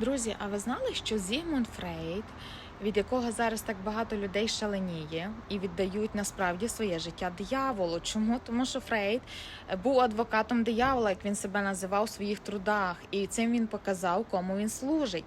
Друзі, а ви знали, що Зігмунд Фрейд, від якого зараз так багато людей шаленіє і віддають насправді своє життя дияволу? Чому? Тому що Фрейд був адвокатом диявола, як він себе називав у своїх трудах, і цим він показав, кому він служить.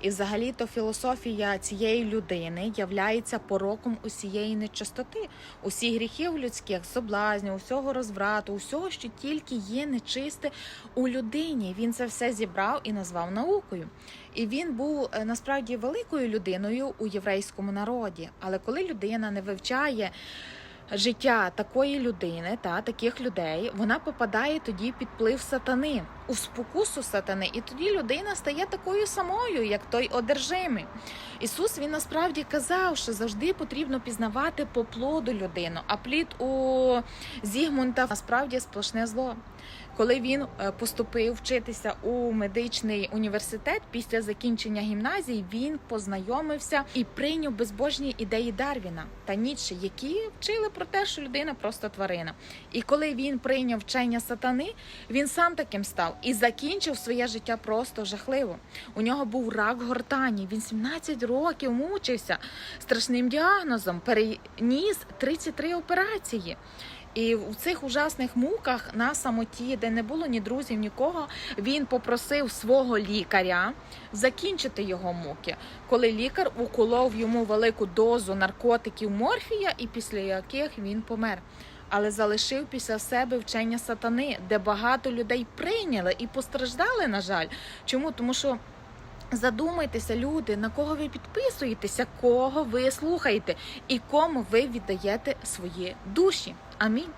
І взагалі то філософія цієї людини являється пороком усієї нечистоти, усіх гріхів людських, соблазнів, усього розврату, усього, що тільки є нечисте у людині. Він це все зібрав і назвав наукою. І він був е, насправді великою людиною у єврейському народі. Але коли людина не вивчає життя такої людини та таких людей, вона попадає тоді під плив сатани, у спокусу сатани, і тоді людина стає такою самою, як той одержимий. Ісус він насправді казав, що завжди потрібно пізнавати по плоду людину, а плід у Зігмунта насправді сплошне зло. Коли він е, поступив вчитися у медичний університет після закінчення гімназії, він познайомився і прийняв безбожні ідеї Дарвіна та Ніцше, які вчили про те, що людина просто тварина. І коли він прийняв вчення сатани, він сам таким став і закінчив своє життя просто жахливо. У нього був рак гортані. Він 17 років мучився страшним діагнозом, переніс 33 операції. І в цих ужасних муках на самоті, де не було ні друзів, нікого, він попросив свого лікаря закінчити його муки, коли лікар уколов йому велику дозу наркотиків морфія, і після яких він помер. Але залишив після себе вчення сатани, де багато людей прийняли і постраждали, на жаль. Чому? Тому що задумайтеся, люди, на кого ви підписуєтеся, кого ви слухаєте і кому ви віддаєте свої душі. Амінь.